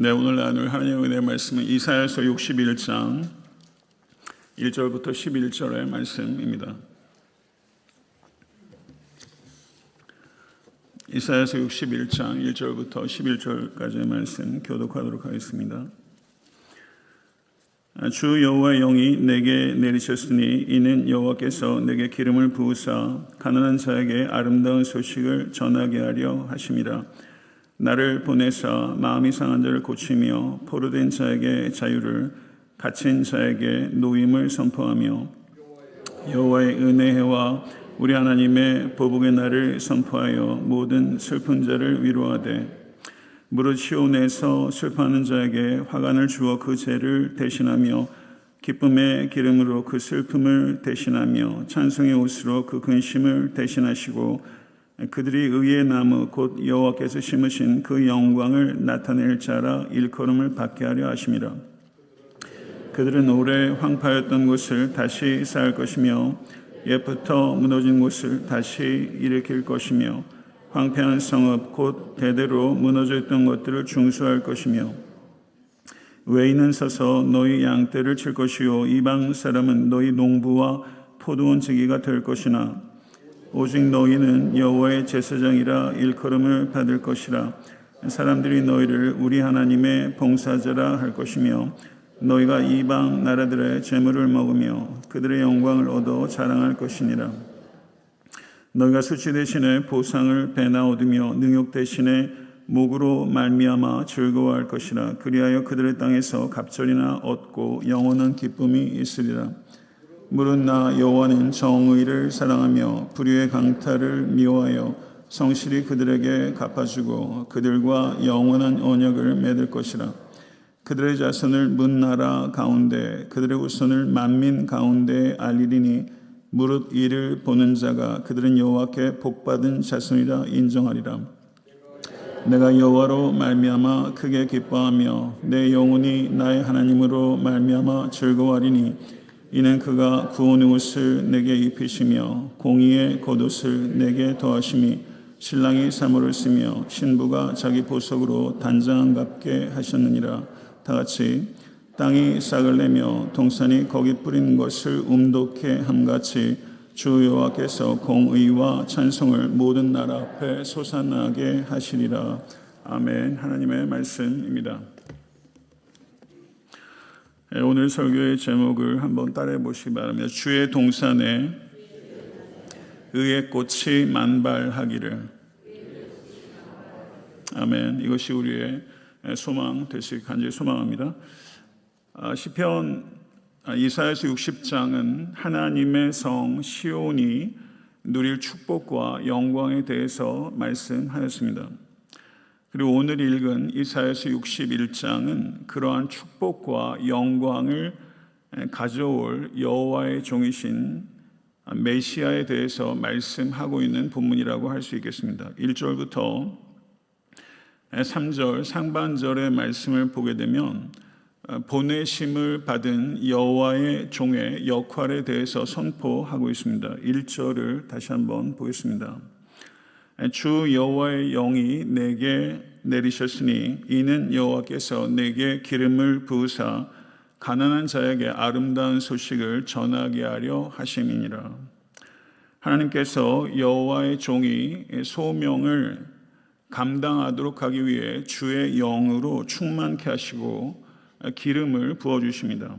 네, 오늘 나눌 하나님의 은혜 말씀은 이사야서 61장 1절부터 11절의 말씀입니다. 이사야서 61장 1절부터 11절까지의 말씀 교독하도록 하겠습니다. 주 여호와의 영이 내게 내리셨으니 이는 여호와께서 내게 기름을 부으사 가난한 자에게 아름다운 소식을 전하게 하려 하심이라. 나를 보내사 마음이 상한 자를 고치며 포로된 자에게 자유를 갇힌 자에게 노임을 선포하며 여호와의 은혜와 우리 하나님의 보복의 날을 선포하여 모든 슬픈 자를 위로하되 무릇 시온에서 슬퍼하는 자에게 화관을 주어 그 죄를 대신하며 기쁨의 기름으로 그 슬픔을 대신하며 찬송의 옷으로 그 근심을 대신하시고 그들이 의의 나무 곧 여호와께서 심으신 그 영광을 나타낼 자라 일컬음을 받게 하려 하심이라. 그들은 오래 황파였던 곳을 다시 쌓을 것이며 옛부터 무너진 곳을 다시 일으킬 것이며 황폐한 성읍 곧 대대로 무너져 있던 것들을 중수할 것이며 외인은 서서 너희 양떼를 칠 것이요 이방 사람은 너희 농부와 포도원 지기가 될 것이나 오직 너희는 여호와의 제사장이라 일컬음을 받을 것이라. 사람들이 너희를 우리 하나님의 봉사자라 할 것이며 너희가 이방 나라들의 재물을 먹으며 그들의 영광을 얻어 자랑할 것이니라. 너희가 수치 대신에 보상을 배나 얻으며 능욕 대신에 목으로 말미암아 즐거워할 것이라. 그리하여 그들의 땅에서 갑절이나 얻고 영원한 기쁨이 있으리라 무릇 나 여호와는 정의를 사랑하며 불의의 강탈을 미워하여 성실히 그들에게 갚아주고 그들과 영원한 언약을 맺을 것이라. 그들의 자손을 문 나라 가운데 그들의 후손을 만민 가운데 알리리니 무릇 이를 보는 자가 그들은 여호와께 복받은 자손이라 인정하리라. 내가 여호와로 말미암아 크게 기뻐하며 내 영혼이 나의 하나님으로 말미암아 즐거워하리니 이는 그가 구원의 옷을 내게 입히시며 공의의 겉옷을 내게 더하심이 신랑이 사모를 쓰며 신부가 자기 보석으로 단장갑게 하셨느니라. 다 같이 땅이 싹을 내며 동산이 거기 뿌리는 것을 음독해 함같이 주 여호와께서 공의와 찬송을 모든 나라 앞에 솟아나게 하시리라. 아멘. 하나님의 말씀입니다. 예, 오늘 설교의 제목을 한번 따라해 보시기 바랍니다. 주의 동산에 의의 꽃이 만발하기를. 아멘. 이것이 우리의 소망 되시길 간절히 소망합니다. 아, 시편 아, 이사야서 60장은 하나님의 성 시온이 누릴 축복과 영광에 대해서 말씀하였습니다. 그리고 오늘 읽은 이사야서 61장은 그러한 축복과 영광을 가져올 여호와의 종이신 메시아에 대해서 말씀하고 있는 본문이라고 할 수 있겠습니다. 1절부터 3절 상반절의 말씀을 보게 되면 보내심을 받은 여호와의 종의 역할에 대해서 선포하고 있습니다. 1절을 다시 한번 보겠습니다. 주 여호와의 영이 내게 내리셨으니 이는 여호와께서 내게 기름을 부으사 가난한 자에게 아름다운 소식을 전하게 하려 하심이니라. 하나님께서 여호와의 종이 소명을 감당하도록 하기 위해 주의 영으로 충만케 하시고 기름을 부어 주십니다.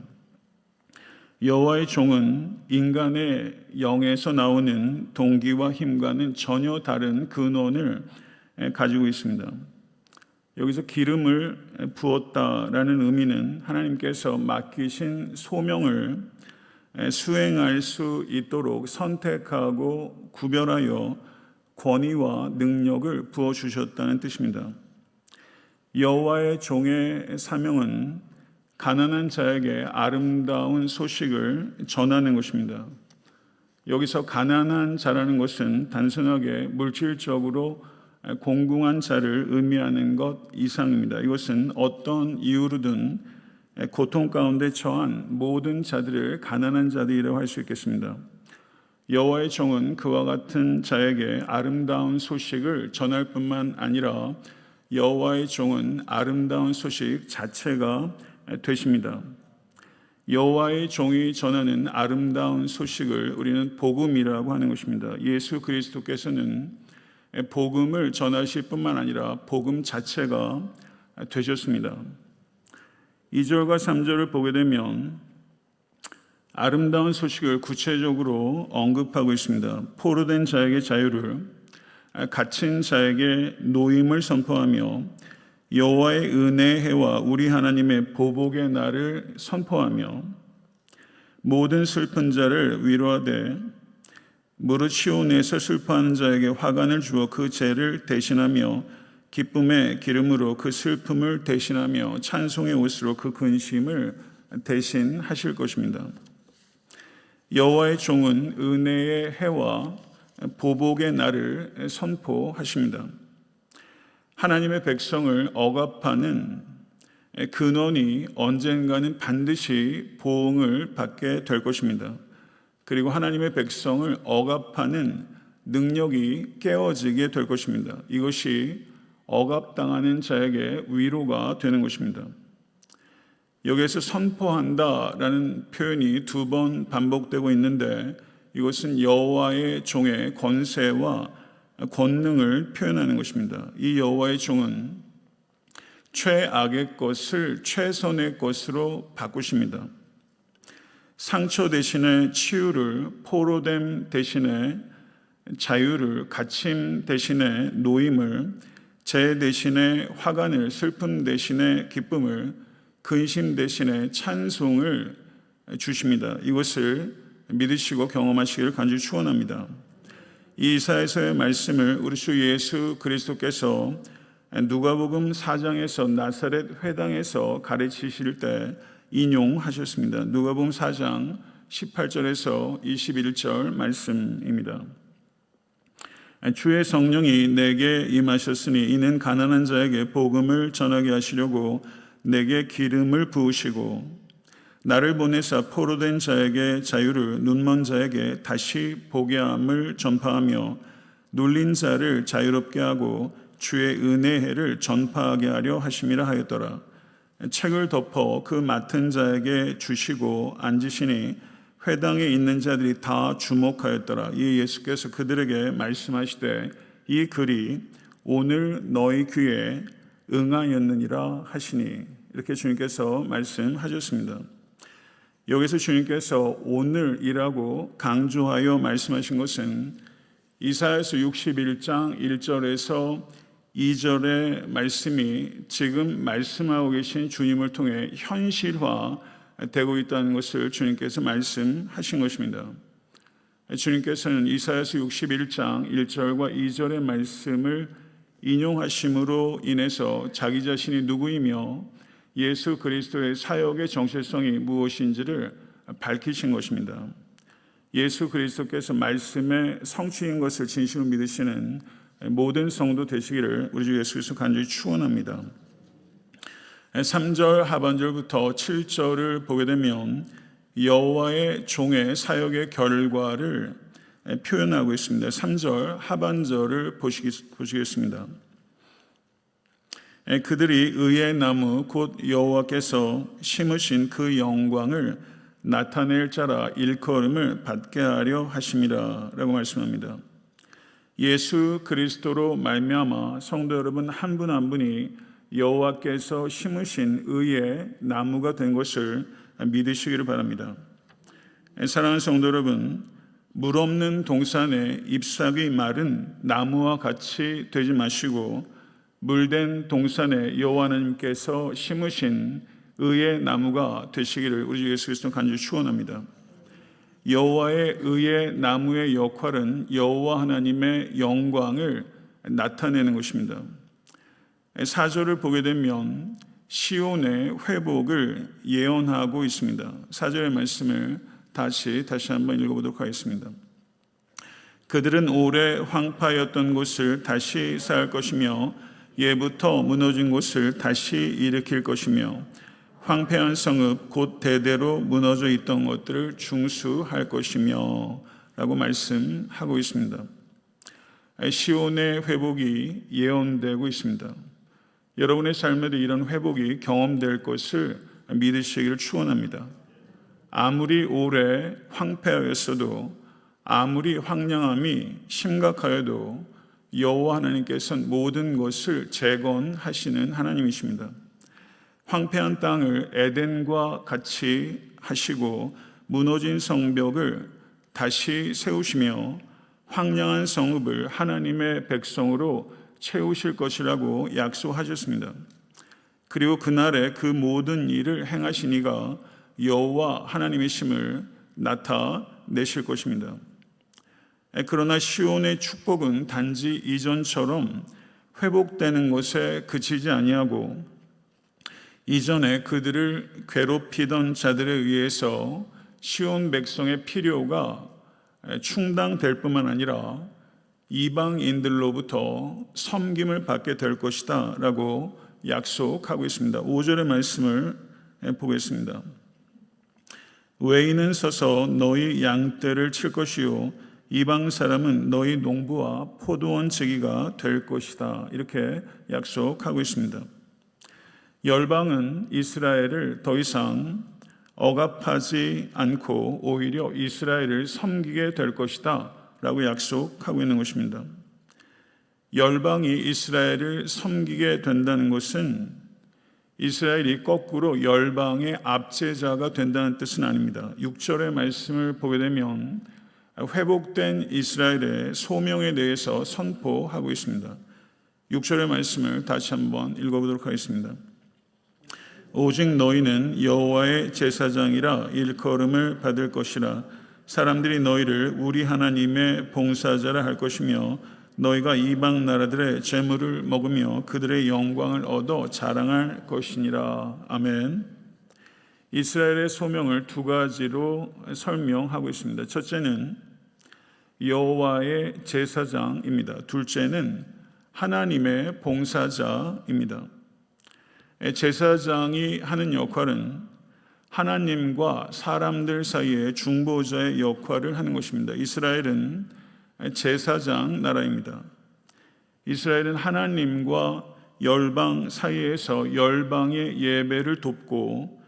여호와의 종은 인간의 영에서 나오는 동기와 힘과는 전혀 다른 근원을 가지고 있습니다. 여기서 기름을 부었다라는 의미는 하나님께서 맡기신 소명을 수행할 수 있도록 선택하고 구별하여 권위와 능력을 부어 주셨다는 뜻입니다. 여호와의 종의 사명은 가난한 자에게 아름다운 소식을 전하는 것입니다. 여기서 가난한 자라는 것은 단순하게 물질적으로 공공한 자를 의미하는 것 이상입니다. 이것은 어떤 이유로든 고통 가운데 처한 모든 자들을 가난한 자들이라고 할 수 있겠습니다. 여호와의 종은 그와 같은 자에게 아름다운 소식을 전할 뿐만 아니라 여호와의 종은 아름다운 소식 자체가 되십니다. 여호와의 종이 전하는 아름다운 소식을 우리는 복음이라고 하는 것입니다. 예수 그리스도께서는 복음을 전하실 뿐만 아니라 복음 자체가 되셨습니다. 2절과 3절을 보게 되면 아름다운 소식을 구체적으로 언급하고 있습니다. 포로된 자에게 자유를, 갇힌 자에게 노임을 선포하며 여호와의 은혜의 해와 우리 하나님의 보복의 날을 선포하며 모든 슬픈 자를 위로하되 무릇 시온에서 슬퍼하는 자에게 화관을 주어 그 죄를 대신하며 기쁨의 기름으로 그 슬픔을 대신하며 찬송의 옷으로 그 근심을 대신하실 것입니다. 여호와의 종은 은혜의 해와 보복의 날을 선포하십니다. 하나님의 백성을 억압하는 근원이 언젠가는 반드시 보응을 받게 될 것입니다. 그리고 하나님의 백성을 억압하는 능력이 깨어지게 될 것입니다. 이것이 억압당하는 자에게 위로가 되는 것입니다. 여기에서 선포한다라는 표현이 두 번 반복되고 있는데 이것은 여호와의 종의 권세와 권능을 표현하는 것입니다. 이 여호와의 종은 최악의 것을 최선의 것으로 바꾸십니다. 상처 대신에 치유를, 포로됨 대신에 자유를, 갇힘 대신에 노임을, 재 대신에 화관을, 슬픔 대신에 기쁨을, 근심 대신에 찬송을 주십니다. 이것을 믿으시고 경험하시기를 간절히 축원합니다. 이 이사에서의 말씀을 우리 주 예수 그리스도께서 누가복음 4장에서 나사렛 회당에서 가르치실 때 인용하셨습니다. 누가복음 4장 18절에서 21절 말씀입니다. 주의 성령이 내게 임하셨으니 이는 가난한 자에게 복음을 전하게 하시려고 내게 기름을 부으시고 나를 보내사 포로된 자에게 자유를 눈먼 자에게 다시 보게 함을 전파하며 눌린 자를 자유롭게 하고 주의 은혜를 전파하게 하려 하심이라 하였더라. 책을 덮어 그 맡은 자에게 주시고 앉으시니 회당에 있는 자들이 다 주목하였더라. 이 예수께서 그들에게 말씀하시되 이 글이 오늘 너희 귀에 응하였느니라 하시니 이렇게 주님께서 말씀하셨습니다. 여기서 주님께서 오늘 이라고 강조하여 말씀하신 것은 이사야서 61장 1절에서 2절의 말씀이 지금 말씀하고 계신 주님을 통해 현실화되고 있다는 것을 주님께서 말씀하신 것입니다. 주님께서는 이사야서 61장 1절과 2절의 말씀을 인용하심으로 인해서 자기 자신이 누구이며 예수 그리스도의 사역의 정체성이 무엇인지를 밝히신 것입니다. 예수 그리스도께서 말씀의 성취인 것을 진실로 믿으시는 모든 성도 되시기를 우리 주 예수 그리스도 간절히 축원합니다. 3절 하반절부터 7절을 보게 되면 여호와의 종의 사역의 결과를 표현하고 있습니다. 3절 하반절을 보시겠습니다. 그들이 의의 나무 곧 여호와께서 심으신 그 영광을 나타낼 자라 일컬음을 받게 하려 하심이라라고 말씀합니다. 예수 그리스도로 말미암아 성도 여러분 한 분 한 분이 여호와께서 심으신 의의 나무가 된 것을 믿으시기를 바랍니다. 사랑하는 성도 여러분, 물 없는 동산에 잎사귀 마른 나무와 같이 되지 마시고 물된 동산에 여호와 하나님께서 심으신 의의 나무가 되시기를 우리 주 예수 그리스도 간절히 축원합니다. 여호와의 의의 나무의 역할은 여호와 하나님의 영광을 나타내는 것입니다. 사절을 보게 되면 시온의 회복을 예언하고 있습니다. 사절의 말씀을 다시 다시 한번 읽어보도록 하겠습니다. 그들은 오래 황파였던 곳을 다시 쌓을 것이며 예부터 무너진 곳을 다시 일으킬 것이며 황폐한 성읍 곧 대대로 무너져 있던 것들을 중수할 것이며 라고 말씀하고 있습니다. 시온의 회복이 예언되고 있습니다. 여러분의 삶에도 이런 회복이 경험될 것을 믿으시기를 축원합니다. 아무리 오래 황폐하였어도 아무리 황량함이 심각하여도 여호와 하나님께서는 모든 것을 재건하시는 하나님이십니다. 황폐한 땅을 에덴과 같이 하시고 무너진 성벽을 다시 세우시며 황량한 성읍을 하나님의 백성으로 채우실 것이라고 약속하셨습니다. 그리고 그날에 그 모든 일을 행하시니가 여호와 하나님이심을 나타내실 것입니다. 그러나 시온의 축복은 단지 이전처럼 회복되는 것에 그치지 아니하고 이전에 그들을 괴롭히던 자들에 의해서 시온 백성의 필요가 충당될 뿐만 아니라 이방인들로부터 섬김을 받게 될 것이다 라고 약속하고 있습니다. 5절의 말씀을 보겠습니다. 외인은 서서 너희 양떼를 칠 것이요 이방 사람은 너희 농부와 포도원 제기가 될 것이다. 이렇게 약속하고 있습니다. 열방은 이스라엘을 더 이상 억압하지 않고 오히려 이스라엘을 섬기게 될 것이다. 라고 약속하고 있는 것입니다. 열방이 이스라엘을 섬기게 된다는 것은 이스라엘이 거꾸로 열방의 압제자가 된다는 뜻은 아닙니다. 6절의 말씀을 보게 되면 회복된 이스라엘의 소명에 대해서 선포하고 있습니다. 6절의 말씀을 다시 한번 읽어보도록 하겠습니다. 오직 너희는 여호와의 제사장이라 일컬음을 받을 것이라 사람들이 너희를 우리 하나님의 봉사자라 할 것이며 너희가 이방 나라들의 재물을 먹으며 그들의 영광을 얻어 자랑할 것이니라 아멘. 이스라엘의 소명을 두 가지로 설명하고 있습니다. 첫째는 여호와의 제사장입니다. 둘째는 하나님의 봉사자입니다. 제사장이 하는 역할은 하나님과 사람들 사이의 중보자의 역할을 하는 것입니다. 이스라엘은 제사장 나라입니다. 이스라엘은 하나님과 열방 사이에서 열방의 예배를 돕고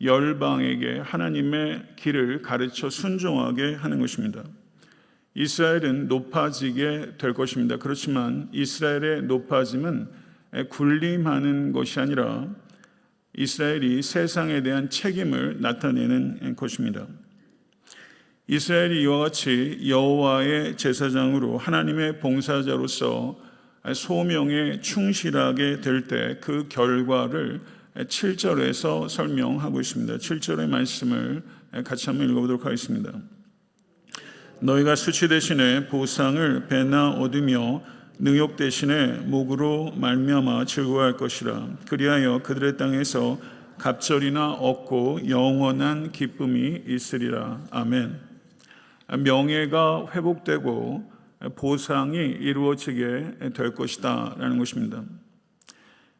열방에게 하나님의 길을 가르쳐 순종하게 하는 것입니다. 이스라엘은 높아지게 될 것입니다. 그렇지만 이스라엘의 높아짐은 군림하는 것이 아니라 이스라엘이 세상에 대한 책임을 나타내는 것입니다. 이스라엘이 이와 같이 여호와의 제사장으로 하나님의 봉사자로서 소명에 충실하게 될 때 그 결과를 7절에서 설명하고 있습니다. 7절의 말씀을 같이 한번 읽어보도록 하겠습니다. 너희가 수치 대신에 보상을 배나 얻으며 능욕 대신에 목으로 말미암아 즐거워할 것이라 그리하여 그들의 땅에서 갑절이나 얻고 영원한 기쁨이 있으리라 아멘. 명예가 회복되고 보상이 이루어지게 될 것이다라는 것입니다.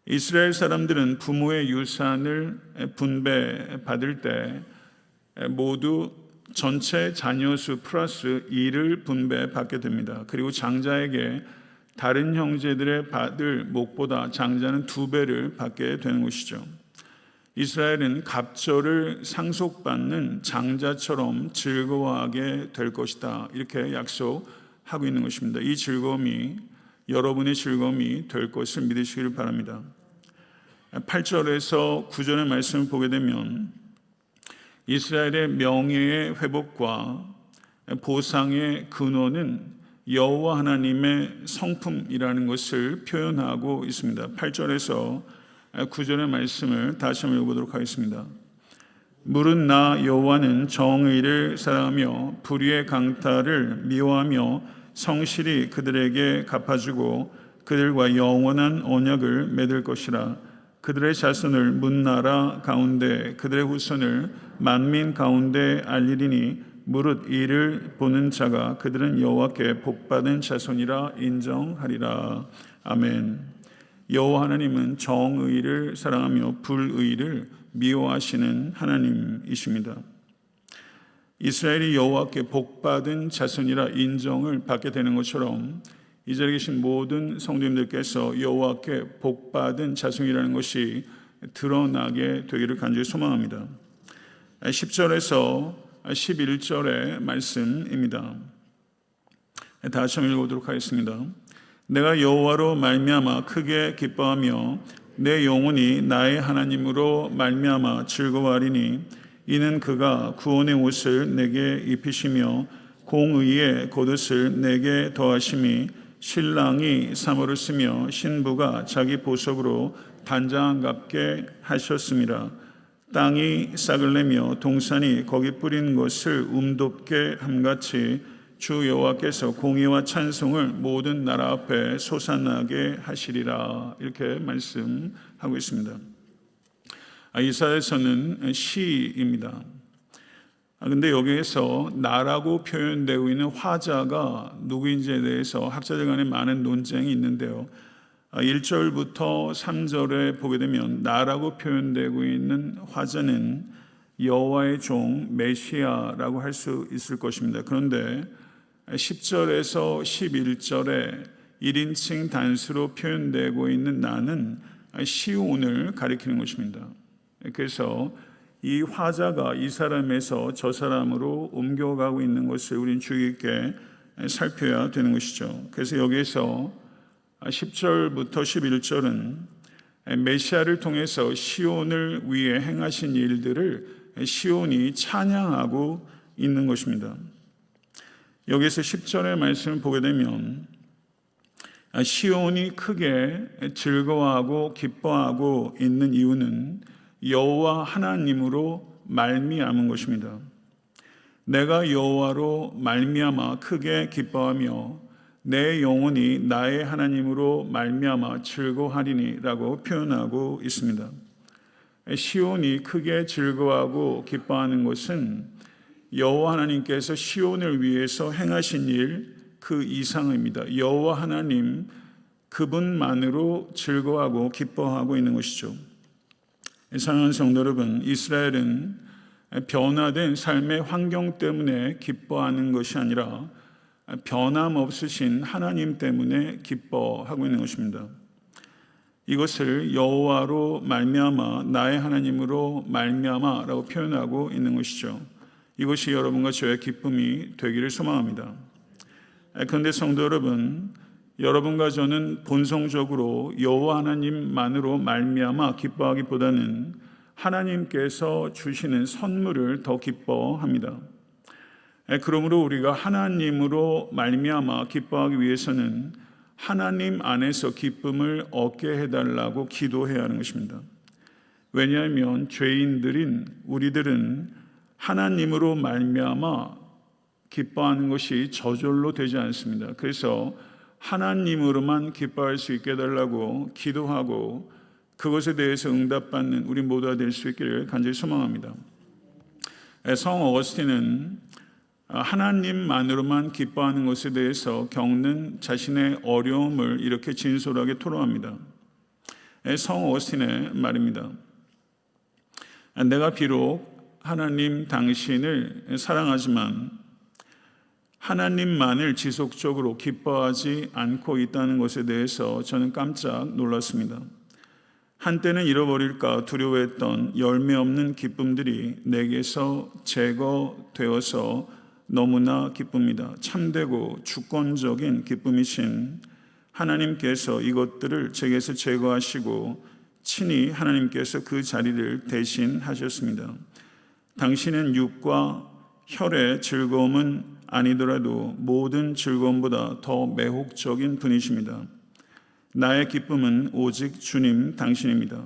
이스라엘 사람들은 부모의 유산을 분배 받을 때 모두 전체 자녀 수 플러스 2를 분배 받게 됩니다. 그리고 장자에게 다른 형제들의 받을 목보다 장자는 두 배를 받게 되는 것이죠. 이스라엘은 갑절을 상속받는 장자처럼 즐거워하게 될 것이다. 이렇게 약속하고 있는 것입니다. 이 즐거움이 여러분의 즐거움이 될 것을 믿으시기를 바랍니다. 8절에서 9절의 말씀을 보게 되면 이스라엘의 명예의 회복과 보상의 근원은 여호와 하나님의 성품이라는 것을 표현하고 있습니다. 8절에서 9절의 말씀을 다시 한번 읽어보도록 하겠습니다. 물은 나 여호와는 정의를 사랑하며 불의의 강탈을 미워하며 성실히 그들에게 갚아주고 그들과 영원한 언약을 맺을 것이라 그들의 자손을 문나라 가운데 그들의 후손을 만민 가운데 알리리니 무릇 이를 보는 자가 그들은 여호와께 복받은 자손이라 인정하리라. 아멘. 여호와 하나님은 정의를 사랑하며 불의를 미워하시는 하나님이십니다. 이스라엘이 여호와께 복받은 자손이라 인정을 받게 되는 것처럼 이 자리에 계신 모든 성도님들께서 여호와께 복받은 자손이라는 것이 드러나게 되기를 간절히 소망합니다. 10절에서 11절의 말씀입니다. 다시 한번 읽어보도록 하겠습니다. 내가 여호와로 말미암아 크게 기뻐하며 내 영혼이 나의 하나님으로 말미암아 즐거워하리니 이는 그가 구원의 옷을 내게 입히시며 공의의 겉옷을 내게 더하심이 신랑이 사모를 쓰며 신부가 자기 보석으로 단장갑게 하셨습니다. 땅이 싹을 내며 동산이 거기 뿌린 것을 움돋게 함같이 주 여호와께서 공의와 찬송을 모든 나라 앞에 솟아나게 하시리라 이렇게 말씀하고 있습니다. 아, 이사에서는 시입니다. 아, 근데 여기에서 나라고 표현되고 있는 화자가 누구인지에 대해서 학자들 간에 많은 논쟁이 있는데요. 1절부터 3절에 보게 되면 나라고 표현되고 있는 화자는 여호와의 종 메시아라고 할 수 있을 것입니다. 그런데 10절에서 11절에 1인칭 단수로 표현되고 있는 나는 시온을 가리키는 것입니다. 그래서 이 화자가 이 사람에서 저 사람으로 옮겨가고 있는 것을 우린 주의 깊게 살펴야 되는 것이죠. 그래서 여기에서 10절부터 11절은 메시아를 통해서 시온을 위해 행하신 일들을 시온이 찬양하고 있는 것입니다. 여기서 10절의 말씀을 보게 되면 시온이 크게 즐거워하고 기뻐하고 있는 이유는 여호와 하나님으로 말미암은 것입니다. 내가 여호와로 말미암아 크게 기뻐하며 내 영혼이 나의 하나님으로 말미암아 즐거하리니라고 표현하고 있습니다. 시온이 크게 즐거워하고 기뻐하는 것은 여호와 하나님께서 시온을 위해서 행하신 일 그 이상입니다. 여호와 하나님 그분만으로 즐거워하고 기뻐하고 있는 것이죠. 사랑하는 성도 여러분, 이스라엘은 변화된 삶의 환경 때문에 기뻐하는 것이 아니라 변함없으신 하나님 때문에 기뻐하고 있는 것입니다. 이것을 여호와로 말미암아 나의 하나님으로 말미암아라고 표현하고 있는 것이죠. 이것이 여러분과 저의 기쁨이 되기를 소망합니다. 그런데 성도 여러분, 여러분과 저는 본성적으로 여호와 하나님만으로 말미암아 기뻐하기보다는 하나님께서 주시는 선물을 더 기뻐합니다. 그러므로 우리가 하나님으로 말미암아 기뻐하기 위해서는 하나님 안에서 기쁨을 얻게 해달라고 기도해야 하는 것입니다. 왜냐하면 죄인들인 우리들은 하나님으로 말미암아 기뻐하는 것이 저절로 되지 않습니다. 그래서 하나님으로만 기뻐할 수 있게 해달라고 기도하고 그것에 대해서 응답받는 우리 모두가 될 수 있기를 간절히 소망합니다. 성 어거스틴은 하나님만으로만 기뻐하는 것에 대해서 겪는 자신의 어려움을 이렇게 진솔하게 토로합니다. 성 어거스틴의 말입니다. 내가 비록 하나님 당신을 사랑하지만 하나님만을 지속적으로 기뻐하지 않고 있다는 것에 대해서 저는 깜짝 놀랐습니다. 한때는 잃어버릴까 두려워했던 열매 없는 기쁨들이 내게서 제거되어서 너무나 기쁩니다. 참되고 주권적인 기쁨이신 하나님께서 이것들을 제게서 제거하시고 친히 하나님께서 그 자리를 대신하셨습니다. 당신은 육과 혈의 즐거움은 아니더라도 모든 즐거움보다 더 매혹적인 분이십니다. 나의 기쁨은 오직 주님 당신입니다.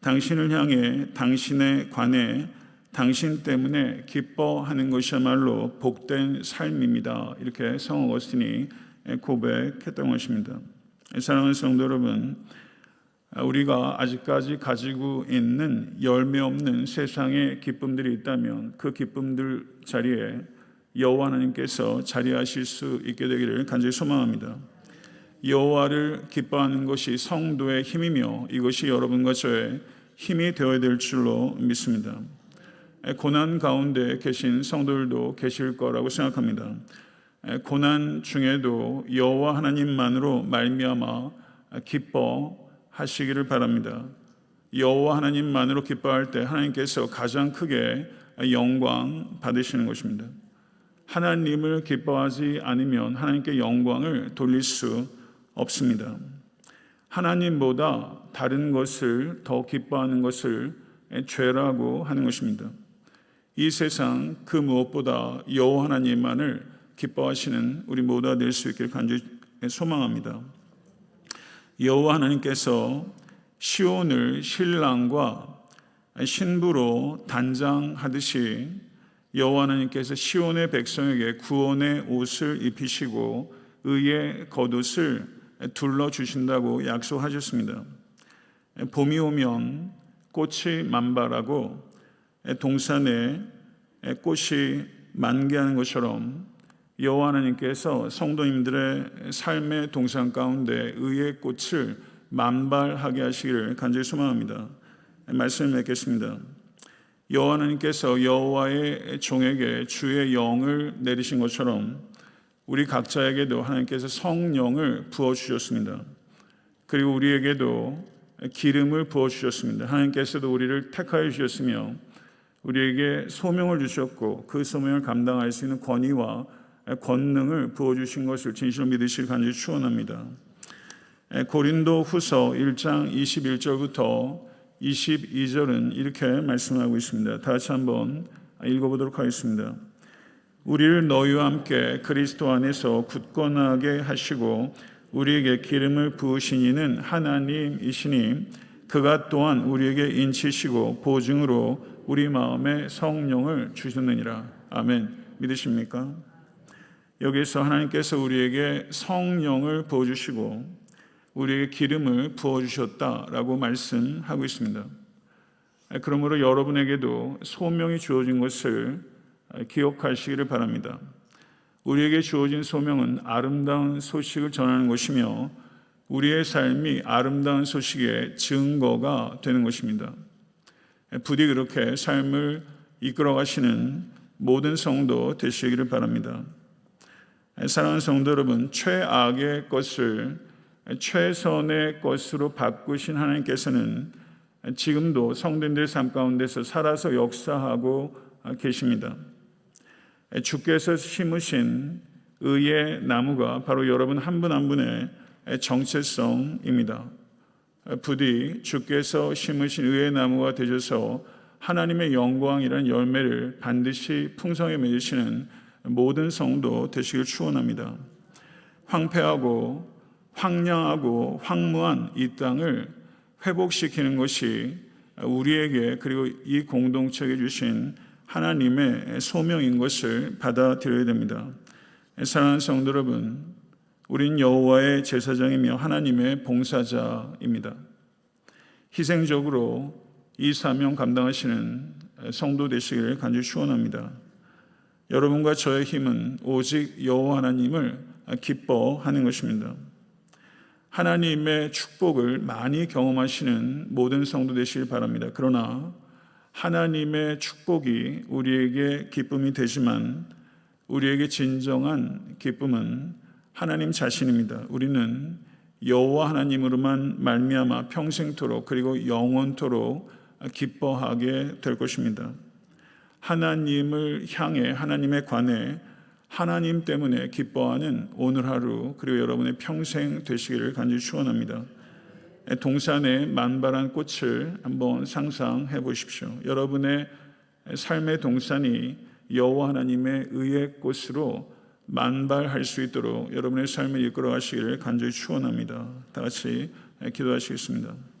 당신을 향해 당신에 관해 당신 때문에 기뻐하는 것이야말로 복된 삶입니다. 이렇게 성 어거스틴이 고백했던 것입니다. 사랑하는 성도 여러분, 우리가 아직까지 가지고 있는 열매 없는 세상의 기쁨들이 있다면 그 기쁨들 자리에 여호와 하나님께서 자리하실 수 있게 되기를 간절히 소망합니다. 여호와를 기뻐하는 것이 성도의 힘이며 이것이 여러분과 저의 힘이 되어야 될 줄로 믿습니다. 고난 가운데 계신 성도들도 계실 거라고 생각합니다. 고난 중에도 여호와 하나님만으로 말미암아 기뻐하시기를 바랍니다. 여호와 하나님만으로 기뻐할 때 하나님께서 가장 크게 영광 받으시는 것입니다. 하나님을 기뻐하지 않으면 하나님께 영광을 돌릴 수 없습니다. 하나님보다 다른 것을 더 기뻐하는 것을 죄라고 하는 것입니다. 이 세상 그 무엇보다 여호와 하나님만을 기뻐하시는 우리 모두가 될 수 있기를 간절히 소망합니다. 여호와 하나님께서 시온을 신랑과 신부로 단장하듯이 여호와 하나님께서 시온의 백성에게 구원의 옷을 입히시고 의의 겉옷을 둘러 주신다고 약속하셨습니다. 봄이 오면 꽃이 만발하고 동산에 꽃이 만개하는 것처럼 여호와 하나님께서 성도님들의 삶의 동산 가운데 의의 꽃을 만발하게 하시기를 간절히 소망합니다. 말씀을 맺겠습니다. 여호와 하나님께서 여호와의 종에게 주의 영을 내리신 것처럼 우리 각자에게도 하나님께서 성령을 부어 주셨습니다. 그리고 우리에게도 기름을 부어 주셨습니다. 하나님께서도 우리를 택하여 주셨으며 우리에게 소명을 주셨고 그 소명을 감당할 수 있는 권위와 권능을 부어 주신 것을 진실로 믿으실 간절히 축원합니다. 고린도 후서 1장 21절부터 22절은 이렇게 말씀하고 있습니다. 다 같이 한번 읽어보도록 하겠습니다. 우리를 너희와 함께 그리스도 안에서 굳건하게 하시고 우리에게 기름을 부으신 이는 하나님이시니 그가 또한 우리에게 인치시고 보증으로 우리 마음에 성령을 주셨느니라. 아멘. 믿으십니까? 여기서 하나님께서 우리에게 성령을 부어주시고 우리에게 기름을 부어주셨다라고 말씀하고 있습니다. 그러므로 여러분에게도 소명이 주어진 것을 기억하시기를 바랍니다. 우리에게 주어진 소명은 아름다운 소식을 전하는 것이며 우리의 삶이 아름다운 소식의 증거가 되는 것입니다. 부디 그렇게 삶을 이끌어 가시는 모든 성도 되시기를 바랍니다. 사랑하는 성도 여러분, 최악의 것을 최선의 것으로 바꾸신 하나님께서는 지금도 성도님들의 삶 가운데서 살아서 역사하고 계십니다. 주께서 심으신 의의 나무가 바로 여러분 한분한 분의 정체성입니다. 부디 주께서 심으신 의의 나무가 되셔서 하나님의 영광이라는 열매를 반드시 풍성히 맺으시는 모든 성도 되시길 축원합니다. 황폐하고 황량하고 황무한 이 땅을 회복시키는 것이 우리에게 그리고 이 공동체에 주신 하나님의 소명인 것을 받아들여야 됩니다. 사랑하는 성도 여러분, 우린 여호와의 제사장이며 하나님의 봉사자입니다. 희생적으로 이 사명 감당하시는 성도 되시기를 간절히 축원합니다. 여러분과 저의 힘은 오직 여호와 하나님을 기뻐하는 것입니다. 하나님의 축복을 많이 경험하시는 모든 성도 되시길 바랍니다. 그러나 하나님의 축복이 우리에게 기쁨이 되지만 우리에게 진정한 기쁨은 하나님 자신입니다. 우리는 여호와 하나님으로만 말미암아 평생토록 그리고 영원토록 기뻐하게 될 것입니다. 하나님을 향해 하나님에 관해 하나님 때문에 기뻐하는 오늘 하루 그리고 여러분의 평생 되시기를 간절히 축원합니다. 동산의 만발한 꽃을 한번 상상해 보십시오. 여러분의 삶의 동산이 여호와 하나님의 의의 꽃으로 만발할 수 있도록 여러분의 삶을 이끌어 가시기를 간절히 축원합니다. 다 같이 기도하시겠습니다.